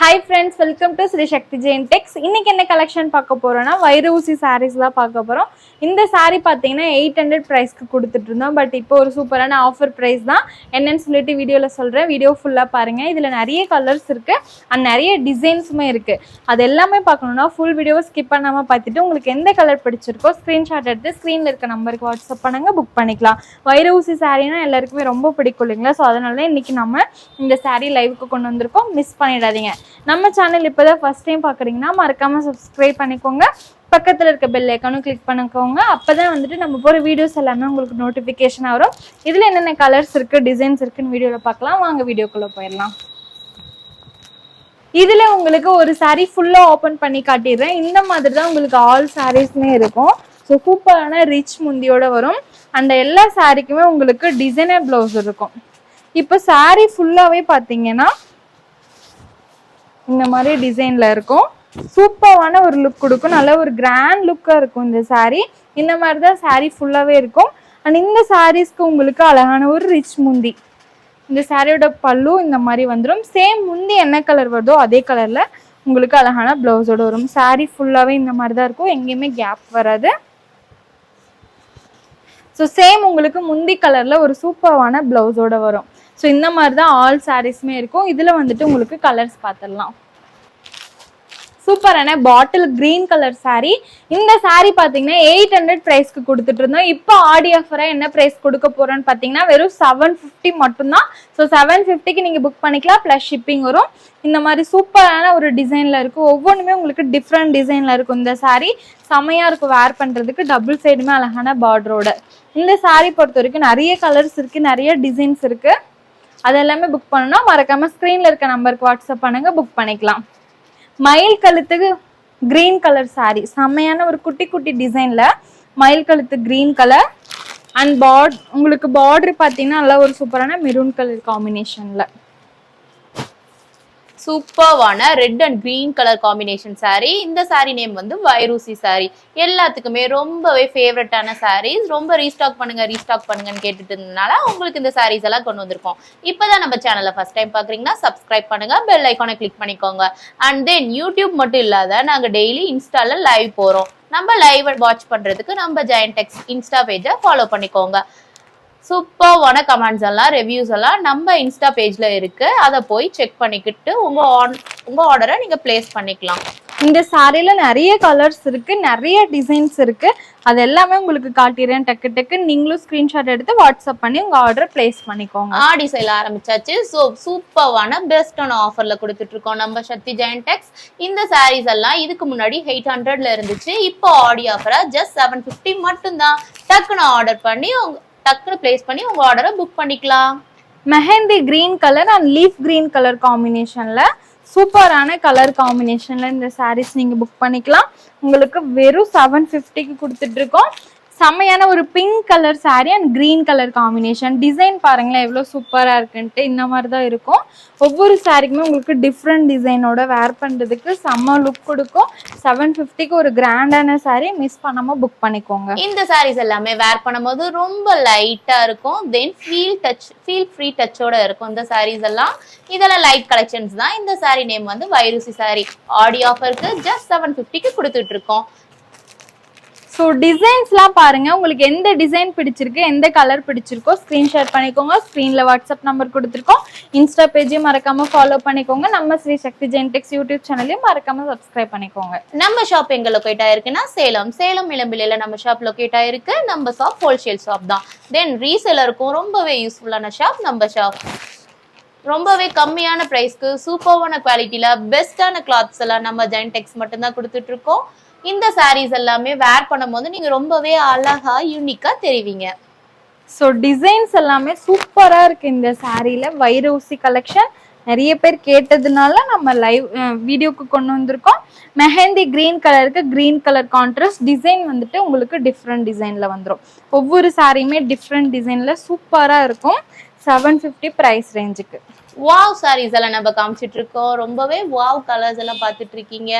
Hi friends welcome to Shri Shakti Jain Tex இன்னைக்கு என்ன collection பார்க்க போறோம்னா வைரூசி சாரீஸ் தான் பார்க்க போறோம். இந்த சாரீ பார்த்தீங்கன்னா எயிட் ஹண்ட்ரட் ப்ரைஸ்க்கு கொடுத்துட்டு இருந்தோம். பட் இப்போ ஒரு சூப்பரான ஆஃபர் ப்ரைஸ் தான். என்னன்னு சொல்லிட்டு வீடியோவில் சொல்கிறேன் வீடியோ ஃபுல்லாக பாருங்க. இதில் நிறைய கலர்ஸ் இருக்கு. அண்ட் நிறைய டிசைன்ஸுமே இருக்கு. அது எல்லாமே பார்க்கணும்னா ஃபுல் வீடியோவை ஸ்கிப் பண்ணாமல் பார்த்துட்டு உங்களுக்கு எந்த கலர் பிடிச்சிருக்கோ ஸ்க்ரீன்ஷாட் எடுத்து ஸ்க்ரீனில் இருக்க நம்பருக்கு வாட்ஸ்அப் பண்ணுங்க புக் பண்ணிக்கலாம். வைரூசி சாரீனா எல்லாருக்குமே ரொம்ப பிடிக்கும் இல்லைங்களா? ஸோ அதனால தான் இன்னைக்கு நம்ம இந்த சாரீ லைவுக்கு கொண்டு வந்திருக்கோம். மிஸ் பண்ணிடாதீங்க. நம்ம சேனல் இப்போ தான் ஃபஸ்ட் டைம் பார்க்குறீங்கன்னா மறக்காமல் சப்ஸ்கிரைப் பண்ணிக்கோங்க. பக்கத்தில் இருக்க பெல் ஐக்கானும் கிளிக் பண்ணிக்கோங்க. அப்போ தான் வந்துட்டு நம்ம போகிற வீடியோஸ் எல்லாமே உங்களுக்கு நோட்டிஃபிகேஷன் வரும். இதில் என்னென்ன கலர்ஸ் இருக்குது டிசைன்ஸ் இருக்குன்னு வீடியோவில் பார்க்கலாம். வாங்க வீடியோக்குள்ளே போயிடலாம். இதில் உங்களுக்கு ஒரு சாரீ ஃபுல்லாக ஓப்பன் பண்ணி காட்டிடுறேன். இந்த மாதிரி தான் உங்களுக்கு ஆல் சாரீஸ்மே இருக்கும். ஸோ சூப்பரான ரிச் முந்தியோட வரும். அந்த எல்லா சாரீக்குமே உங்களுக்கு டிசைனர் ப்ளவுஸ் இருக்கும். இப்போ சாரீ ஃபுல்லாகவே பார்த்தீங்கன்னா இந்த மாதிரி டிசைன்ல இருக்கும். சூப்பரான ஒரு லுக் கொடுக்கும். நல்ல ஒரு கிராண்ட் லுக்காக இருக்கும் இந்த சாரீ இந்த மாதிரி தான் சாரீ ஃபுல்லாகவே இருக்கும். அண்ட் இந்த சாரீஸ்க்கு உங்களுக்கு அழகான ஒரு ரிச் முந்தி. இந்த சாரியோட பல்லு இந்த மாதிரி வந்துடும் சேம் முந்தி என்ன கலர் வருதோ அதே கலரில் உங்களுக்கு அழகான ப்ளவுஸோடு வரும். சாரீ ஃபுல்லாகவே இந்த மாதிரி தான் இருக்கும். எங்கேயுமே கேப் வராது. ஸோ சேம் உங்களுக்கு முந்தி கலரில் ஒரு சூப்பரான ப்ளவுஸோடு வரும். ஸோ இந்த மாதிரி தான் ஆல் சாரீஸ்மே இருக்கும். இதில் வந்துட்டு உங்களுக்கு கலர்ஸ் பார்த்துடலாம் சூப்பரான பாட்டில் கிரீன் கலர் saree. இந்த saree பார்த்தீங்கன்னா எயிட் ஹண்ட்ரட் ப்ரைஸ்க்கு கொடுத்துட்டு இருந்தோம். இப்போ ஆடி ஆஃபராக என்ன ப்ரைஸ் கொடுக்க போகிறோன்னு பார்த்தீங்கன்னா வெறும் செவன் ஃபிஃப்டி மட்டும்தான். ஸோ செவன் ஃபிஃப்டிக்கு நீங்கள் புக் பண்ணிக்கலாம் ப்ளஸ் ஷிப்பிங் வரும். இந்த மாதிரி சூப்பரான ஒரு டிசைனில் இருக்கும் ஒவ்வொன்றுமே உங்களுக்கு டிஃப்ரெண்ட் டிசைனில் இருக்கும் இந்த saree. செமையாக இருக்கும் வேர் பண்ணுறதுக்கு டபுள் சைடுமே அழகான பார்டரோட இந்த saree பொறுத்த வரைக்கும் நிறைய கலர்ஸ் இருக்குது நிறைய டிசைன்ஸ் இருக்குது அதெல்லாமே புக் பண்ணணும்னா மறக்காமல் ஸ்க்ரீனில் இருக்க நம்பருக்கு வாட்ஸ்அப் பண்ணுங்க புக் பண்ணிக்கலாம். மயில் கழுத்துக்கு கிரீன் கலர் சாரீ செம்மையான ஒரு குட்டி குட்டி டிசைன்ல மயில் கழுத்து கிரீன் கலர் அண்ட் பார்ட் உங்களுக்கு பார்டர் பார்த்தீங்கன்னா நல்லா ஒரு சூப்பரான மெரூன் கலர் காம்பினேஷன்ல சூப்பர்வான red and green colour combination saree இந்த saree நேம் வந்து வைரூசி saree. எல்லாத்துக்குமே ரொம்பவே ஃபேவரட்டான சாரீஸ் ரொம்ப ரீஸ்டாக் பண்ணுங்க ரீஸ்டாக் பண்ணுங்கன்னு கேட்டுட்டு இருந்ததுனால உங்களுக்கு இந்த சாரீஸ் எல்லாம் கொண்டு வந்திருக்கோம். இப்போதான் நம்ம சேனலை ஃபர்ஸ்ட் டைம் பார்க்குறீங்கன்னா சப்ஸ்கிரைப் பண்ணுங்க பெல் ஐக்கானை கிளிக் பண்ணிக்கோங்க. அண்ட் தென் யூடியூப் மட்டும் இல்லாத நாங்கள் டெய்லி இன்ஸ்டால லைவ் போகிறோம் நம்ம லைவ் வாட்ச் பண்ணுறதுக்கு நம்ம ஜெயன் டெக்ஸ் இன்ஸ்டா பேஜை ஃபாலோ பண்ணிக்கோங்க. சூப்பர்வான கமெண்ட்ஸ் எல்லாம் ரிவ்யூஸ் எல்லாம் நம்ம இன்ஸ்டா பேஜ்ல இருக்கு. அதை போய் செக் பண்ணிக்கிட்டு உங்க ஆன் உங்க ஆர்டரை நீங்க பிளேஸ் பண்ணிக்கலாம். இந்த சாரியில நிறைய கலர்ஸ் இருக்கு நிறைய டிசைன்ஸ் இருக்கு. அது எல்லாமே உங்களுக்கு காட்டிடுறேன். டக்கு டக்கு நீங்களும் ஸ்கிரீன்ஷாட் எடுத்து வாட்ஸ்அப் பண்ணி உங்க ஆர்டர் பிளேஸ் பண்ணிக்கோங்க. ஆடி சேல் ஆரம்பிச்சாச்சு. ஸோ சூப்பர்வான பெஸ்டான ஆஃபர்ல கொடுத்துட்டு இருக்கோம் நம்ம சக்தி ஜெயன் டெக்ஸ் இந்த சாரீஸ் எல்லாம் இதுக்கு முன்னாடி எயிட் ஹண்ட்ரட்ல இருந்துச்சு. இப்போ ஆடி ஆஃபரா ஜஸ்ட் செவன் ஃபிஃப்டி மட்டும்தான். டக்குன்னு ஆர்டர் பண்ணி உங்க டக்குன்னு பிளேஸ் பண்ணி உங்க ஆர்டரை புக் பண்ணிக்கலாம். Mehndi green colour and leaf green colour காம்பினேஷன்ல சூப்பரான கலர் காம்பினேஷன்ல இந்த சாரீஸ் நீங்க புக் பண்ணிக்கலாம். உங்களுக்கு வெறும் செவன் ஃபிஃப்டிக்கு கொடுத்துட்டு இருக்கோம். செம்மையான ஒரு pink colour saree and green colour combination design பாருங்களேன் எவ்வளோ சூப்பராக இருக்குன்ட்டு. இந்த மாதிரி தான் இருக்கும். ஒவ்வொரு சாரீக்குமே உங்களுக்கு டிஃப்ரெண்ட் டிசைனோட வேர் பண்ணுறதுக்கு செம்ம லுக் கொடுக்கும். செவன் ஃபிஃப்டிக்கு ஒரு கிராண்டான சாரீ மிஸ் பண்ணாமல் புக் பண்ணிக்கோங்க. இந்த சாரீஸ் எல்லாமே வேர் பண்ணும்போது ரொம்ப லைட்டாக இருக்கும். Then feel touch feel free டச்சோட இருக்கும் இந்த சாரீஸ் எல்லாம். இதெல்லாம் லைட் கலெக்ஷன்ஸ் தான். இந்த சாரீ நேம் வந்து வைரூசி சாரீ ஆடி ஆஃபருக்கு ஜஸ்ட் செவன் ஃபிஃப்டிக்கு கொடுத்துட்டு இருக்கோம். ஸோ டிசைன்ஸ்லாம் பாருங்கள் உங்களுக்கு எந்த டிசைன் பிடிச்சிருக்கு எந்த கலர் பிடிச்சிருக்கோ ஸ்க்ரீன்ஷாட் பண்ணிக்கோங்க. ஸ்க்ரீனில் வாட்ஸ்அப் நம்பர் கொடுத்துருக்கோம். இன்ஸ்டா பேஜையும் மறக்காமல் ஃபாலோ பண்ணிக்கோங்க. நம்ம ஸ்ரீ சக்தி ஜென்டெக்ஸ் யூடியூப் சேனலையும் மறக்காமல் சப்ஸ்கிரைப் பண்ணிக்கோங்க. நம்ம ஷாப் எங்கள் லொக்கேட் ஆயிருக்குன்னா சேலம். சேலம் இளம்பிலையில் நம்ம ஷாப் லொக்கேட் ஆயிருக்கு. நம்ம ஷாப் ஹோல்சேல் ஷாப் தான். தென் ரீசேலருக்கும் ரொம்பவே யூஸ்ஃபுல்லான ஷாப் நம்ம ஷாப் ரொம்பவே கம்மியான ப்ரைஸ்க்கு சூப்பர்வான குவாலிட்டியில் பெஸ்ட்டான கிளாத்ஸ் எல்லாம் நம்ம ஜென்டெக்ஸ் மட்டும்தான் கொடுத்துட்ருக்கோம் இந்த சாரீஸ் எல்லாமே வேர் பண்ணும்போது நீங்க ரொம்பவே அழகா யூனிக்கா தெரிவிங்க. ஸோ டிசைன்ஸ் எல்லாமே சூப்பராக இருக்கு இந்த சாரியில் வைரூசி கலெக்ஷன் நிறைய பேர் கேட்டதுனால நம்ம லைவ் வீடியோக்கு கொண்டு வந்திருக்கோம். மெஹந்தி கிரீன் கலருக்கு கிரீன் கலர் கான்ட்ராஸ்ட் டிசைன் வந்துட்டு உங்களுக்கு டிஃப்ரெண்ட் டிசைனில் வந்துடும் ஒவ்வொரு சாரியுமே டிஃப்ரெண்ட் டிசைனில் சூப்பராக இருக்கும். செவன் ஃபிஃப்டி ப்ரைஸ் ரேஞ்சுக்கு வாவ் சாரீஸ் எல்லாம் நம்ம காமிச்சிட்டு இருக்கோம். ரொம்பவே வாவ் கலர்ஸ் எல்லாம் பார்த்துட்டு இருக்கீங்க.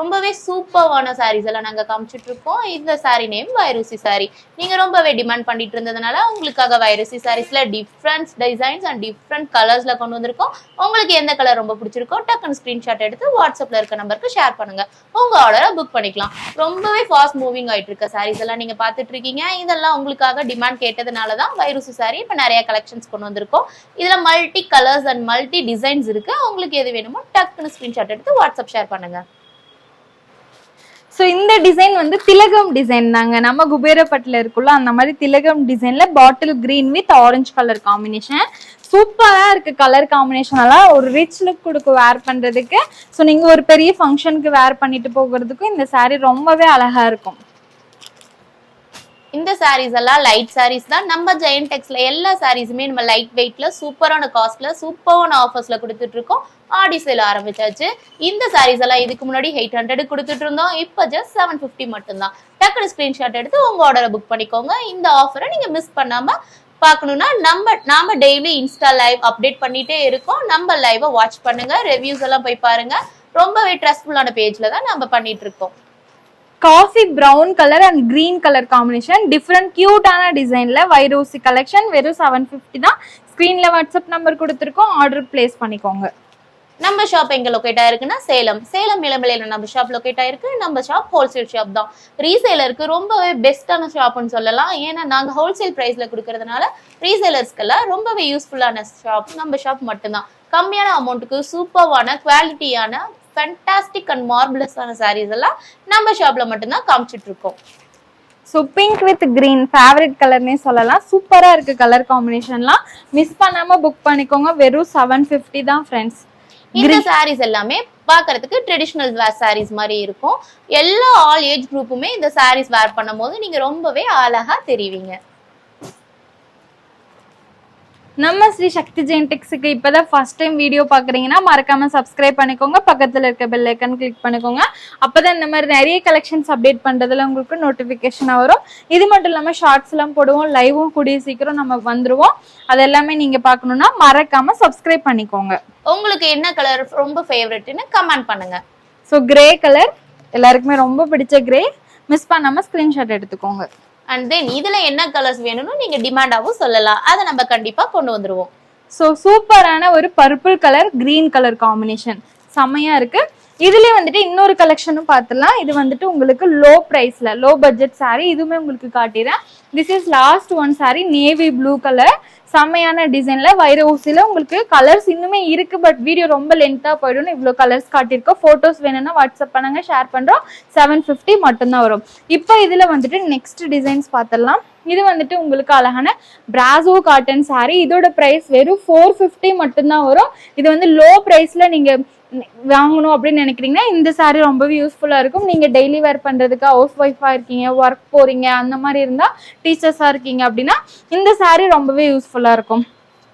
ரொம்பவே சூப்பர்வான சாரீஸ் எல்லாம் நாங்க காமிச்சிட்டு இருக்கோம் இந்த சாரி நேம் வைரூசி சாரி நீங்க ரொம்பவே டிமாண்ட் பண்ணிட்டு இருந்ததுனால உங்களுக்காக வைரூசி சாரீஸ்ல டிஃப்ரெண்ட் டிசைன்ஸ் அண்ட் டிஃப்ரெண்ட் கலர்ஸ்ல கொண்டு வந்திருக்கோம். உங்களுக்கு எந்த கலர் ரொம்ப பிடிச்சிருக்கோ டக்குன்னு ஸ்கிரீன்ஷாட் எடுத்து வாட்ஸ்அப்ல இருக்க நம்பருக்கு ஷேர் பண்ணுங்க. உங்க ஆர்டரை புக் பண்ணிக்கலாம். ரொம்பவே ஃபாஸ்ட் மூவிங் ஆயிட்டு இருக்க சாரீஸ் எல்லாம் நீங்க பாத்துட்டு இருக்கீங்க இதெல்லாம் உங்களுக்காக டிமாண்ட் கேட்டதுனால தான் வைரூசி சாரி இப்ப நிறைய கலெக்ஷன்ஸ் கொண்டு வந்திருக்கோம். இதுல multi colours and multi designs இருக்கு. உங்களுக்கு எது வேணுமோ டக்குன்னு ஸ்கிரீன்ஷாட் எடுத்து வாட்ஸ்அப் ஷேர் பண்ணுங்க. ஸோ இந்த டிசைன் வந்து திலகம் டிசைன் தாங்க. நம்ம குபேரப்பட்டில் இருக்குல்ல அந்த மாதிரி திலகம் டிசைனில் bottle green with orange colour combination சூப்பராக இருக்குது கலர் காம்பினேஷனெல்லாம் ஒரு ரிச் லுக் கொடுக்கும் வேர் பண்ணுறதுக்கு ஸோ நீங்கள் ஒரு பெரிய ஃபங்க்ஷனுக்கு வேர் பண்ணிட்டு போகிறதுக்கும் இந்த சாரீ ரொம்பவே அழகாக இருக்கும். இந்த சாரீஸ் எல்லாம் லைட் சாரீஸ் தான். நம்ம ஜெயண்ட் டெக்ஸ்ல எல்லா சாரீஸுமே நம்ம லைட் வெயிட்ல சூப்பரான காஸ்ட்ல சூப்பரான ஆஃபர்ஸ்ல கொடுத்துட்டு இருக்கோம். ஆடி சேல் ஆரம்பிச்சாச்சு. இந்த சாரீஸ் எல்லாம் இதுக்கு முன்னாடி எயிட் ஹண்ட்ரட் கொடுத்துட்டு இருந்தோம். இப்போ ஜஸ்ட் செவன் ஃபிஃப்டி மட்டும்தான். டக்குனு ஸ்கிரீன்ஷாட் எடுத்து உங்க ஆர்டரை புக் பண்ணிக்கோங்க. இந்த ஆஃபரை நீங்க மிஸ் பண்ணாம பார்க்கணும்னா நம்ம நாம டெய்லி இன்ஸ்டா லைவ் அப்டேட் பண்ணிட்டே இருக்கோம். நம்ம லைவை வாட்ச் பண்ணுங்க. ரிவ்யூஸ் எல்லாம் போய் பாருங்க. ரொம்பவே ட்ரஸ்ட்ஃபுல்லான பேஜ்ல தான் நம்ம பண்ணிட்டு இருக்கோம். Coffee brown colour and green colour combination different கியூட்டான டிசைனில் வைரோசி கலெக்ஷன் வெறும் செவன் ஃபிஃப்டி தான். ஸ்க்ரீனில் வாட்ஸ்அப் நம்பர் கொடுத்துருக்கோம். ஆர்டர் பிளேஸ் பண்ணிக்கோங்க. நம்ம ஷாப் எங்க லொக்கேட் ஆயிருக்குன்னா சேலம். சேலம் இளம்பிள்ளையில நம்ம ஷாப் லொக்கேட் ஆயிருக்கு. நம்ம ஷாப் ஹோல்சேல் ஷாப் தான். ரீசேலருக்கு ரொம்பவே பெஸ்ட்டான ஷாப்னு சொல்லலாம். ஏன்னா நாங்க ஹோல்சேல் பிரைஸ்ல கொடுக்கறதுனால ரீசேலர்ஸ்க்கெல்லாம் ரொம்பவே யூஸ்ஃபுல்லான ஷாப் நம்ம ஷாப் மட்டும்தான். கம்மியான அமௌண்ட்டுக்கு சூப்பர்வான குவாலிட்டியான ஃபென்டாஸ்டிக் அண்ட் மார்பிளஸான சாரீஸ் எல்லாம் நம்ம ஷாப்ல மட்டும்தான் காமிச்சிட்டு இருக்கோம். So pink with green favourite கலர்னே சொல்லலாம். சூப்பராக இருக்கு கலர் காம்பினேஷன்லாம் மிஸ் பண்ணாம புக் பண்ணிக்கோங்க. வெறும் செவன் ஃபிஃப்டி தான் ஃப்ரெண்ட்ஸ் இந்த சாரீஸ் எல்லாமே பார்க்கிறதுக்கு ட்ரெடிஷ்னல் வேர் சாரீஸ் மாதிரி இருக்கும். எல்லா ஆல் ஏஜ் குரூப்புமே இந்த சாரீஸ் வேர் பண்ணும்போது நீங்க ரொம்பவே அழகா தெரிவிங்க. நம்ம ஸ்ரீ சக்தி ஜெயின் டெக்ஸுக்கு இப்போதான் ஃபர்ஸ்ட் டைம் வீடியோ பார்க்குறீங்கன்னா மறக்காம சப்ஸ்கிரைப் பண்ணிக்கோங்க. பக்கத்தில் இருக்க பெல் ஐக்கன் கிளிக் பண்ணிக்கோங்க. அப்பதான் இந்த மாதிரி நிறைய கலெக்ஷன்ஸ் அப்டேட் பண்ணுறதுல உங்களுக்கு நோட்டிஃபிகேஷனாக வரும். இது மட்டும் இல்லாமல் ஷார்ட்ஸ் எல்லாம் போடுவோம். லைவும் கூடிய சீக்கிரம் நம்ம வந்துருவோம். அது எல்லாமே நீங்கள் பார்க்கணுன்னா மறக்காம சப்ஸ்கிரைப் பண்ணிக்கோங்க. உங்களுக்கு என்ன கலர் ரொம்ப ஃபேவரட்னு கமெண்ட் பண்ணுங்க. ஸோ கிரே கலர் எல்லாருக்குமே ரொம்ப பிடிச்ச கிரே மிஸ் பண்ணாம ஸ்க்ரீன்ஷாட் எடுத்துக்கோங்க. அண்ட் தென் இதுல என்ன கலர்ஸ் வேணும்னு நீங்க டிமாண்டாவும் சொல்லலாம். அதை நம்ம கண்டிப்பா கொண்டு வந்துருவோம். ஸோ சூப்பரான ஒரு purple colour green colour combination செம்மையா இருக்கு. இதுலயே வந்துட்டு இன்னொரு கலெக்ஷனும் பார்த்துலாம் இது வந்துட்டு உங்களுக்கு லோ ப்ரைஸ்ல லோ பட்ஜெட் சாரீ இதுவுமே உங்களுக்கு காட்டிடுறேன். This is last one saree navy blue colour செம்மையான டிசைன்ல வைர ஊசியில உங்களுக்கு கலர்ஸ் இன்னுமே இருக்கு பட் வீடியோ ரொம்ப லென்த்தா போயிடும் இவ்வளோ கலர்ஸ் காட்டியிருக்கோம். ஃபோட்டோஸ் வேணும்னா வாட்ஸ்அப் பண்ணுங்க ஷேர் பண்றோம். செவன் ஃபிஃப்டி மட்டும்தான் வரும். இப்போ இதுல வந்துட்டு நெக்ஸ்ட் டிசைன்ஸ் பார்த்துடலாம் இது வந்துட்டு உங்களுக்கு அழகான பிராசோ காட்டன் saree. இதோட பிரைஸ் வெறும் ஃபோர் ஃபிஃப்டி மட்டும்தான் வரும். இது வந்து லோ ப்ரைஸில் நீங்க வாங்கணும் அப்படின்னு நினைக்கிறீங்கன்னா இந்த சாரீ ரொம்பவே யூஸ்ஃபுல்லா இருக்கும். நீங்கள் டெய்லி வேர் பண்றதுக்கு ஹவுஸ் ஒய்ஃபாக இருக்கீங்க ஒர்க் போறீங்க அந்த மாதிரி இருந்தால் டீச்சர்ஸாக இருக்கீங்க அப்படின்னா இந்த சாரீ ரொம்பவே யூஸ்ஃபுல்லாக இருக்கும்.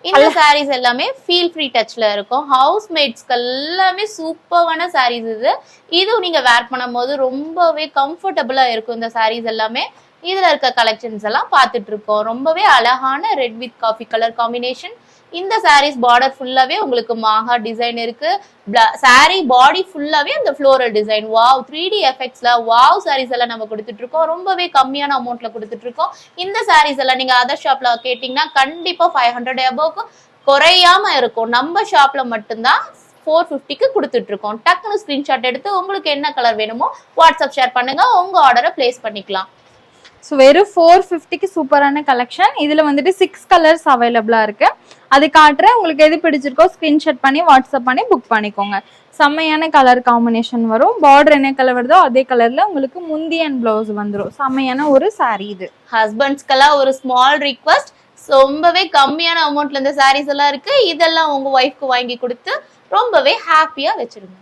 இந்த சாரீஸ் எல்லாமே ஃபீல் ஃப்ரீ டச்ல இருக்கும். ஹவுஸ் மேட்ஸ்க்கு எல்லாமே சூப்பரான சாரீஸ் இது. இதுவும் நீங்க வேர் பண்ணும்போது ரொம்பவே கம்ஃபர்டபுளா இருக்கும் இந்த சாரீஸ் எல்லாமே. இதுல இருக்க கலெக்ஷன்ஸ் எல்லாம் பார்த்துட்டு இருக்கோம். ரொம்பவே அழகான red with coffee colour combination இந்த சாரீஸ் பார்டர் ஃபுல்லாவே உங்களுக்கு மாகா டிசைன் இருக்கு. சாரீ பாடி ஃபுல்லாவே அந்த floral design wow three D எஃபெக்ட்ஸ்ல wow saris எல்லாம் நம்ம கொடுத்துட்டு இருக்கோம் ரொம்பவே கம்மியான அமௌண்ட்ல கொடுத்துட்டு இருக்கோம் இந்த சாரீஸ் எல்லாம் நீங்க அதர் ஷாப்ல கேட்டீங்கன்னா கண்டிப்பா ஃபைவ் ஹண்ட்ரட் அபோவுக்கு குறையாம இருக்கும். நம்ம ஷாப்ல மட்டும்தான் ஃபோர் ஃபிஃப்டிக்கு கொடுத்துட்டு இருக்கோம் டக்குன்னு ஸ்கிரீன்ஷாட் எடுத்து உங்களுக்கு என்ன கலர் வேணுமோ வாட்ஸ்அப் ஷேர் பண்ணுங்க. உங்க ஆர்டரை பிளேஸ் பண்ணிக்கலாம். ஸோ வெறும் ஃபோர் ஃபிஃப்டிக்கு சூப்பரான கலெக்ஷன் இதில் வந்துட்டு சிக்ஸ் கலர்ஸ் அவைலபிளாக இருக்குது அது காட்டுறேன் உங்களுக்கு எது பிடிச்சிருக்கோ ஸ்க்ரீன்ஷாட் பண்ணி வாட்ஸ்அப் பண்ணி புக் பண்ணிக்கோங்க. செம்மையான கலர் காம்பினேஷன் வரும். பார்டர் என்ன கலர் வருதோ அதே கலர்ல உங்களுக்கு முந்தி அண்ட் பிளவுஸ் வந்துடும் செம்மையான ஒரு சாரீ இது. ஹஸ்பண்ட்ஸ்க்கெல்லாம் ஒரு ஸ்மால் ரிக்வஸ்ட் ரொம்பவே கம்மியான அமௌண்ட்ல இந்த சாரீஸ் எல்லாம் இருக்கு. இதெல்லாம் உங்க ஒய்ஃப்க்கு வாங்கி கொடுத்து ரொம்பவே ஹாப்பியா வச்சிருங்க.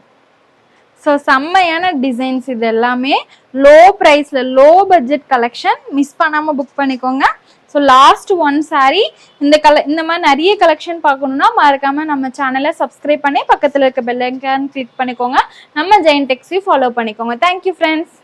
ஸோ செம்மையான டிசைன்ஸ் இது எல்லாமே. லோ ப்ரைஸில் லோ பட்ஜெட் கலெக்ஷன் மிஸ் பண்ணாமல் புக் பண்ணிக்கோங்க. ஸோ லாஸ்ட் ஒன் சாரீ இந்த கல இந்த மாதிரி நிறைய கலெக்ஷன் பார்க்கணுன்னா மறக்காமல் நம்ம சேனலை சப்ஸ்கிரைப் பண்ணி பக்கத்தில் இருக்க பெல்லைக்கான் கிளிக் பண்ணிக்கோங்க. நம்ம ஜெயின் டெக்ஸையும் ஃபாலோ பண்ணிக்கோங்க. Thank you friends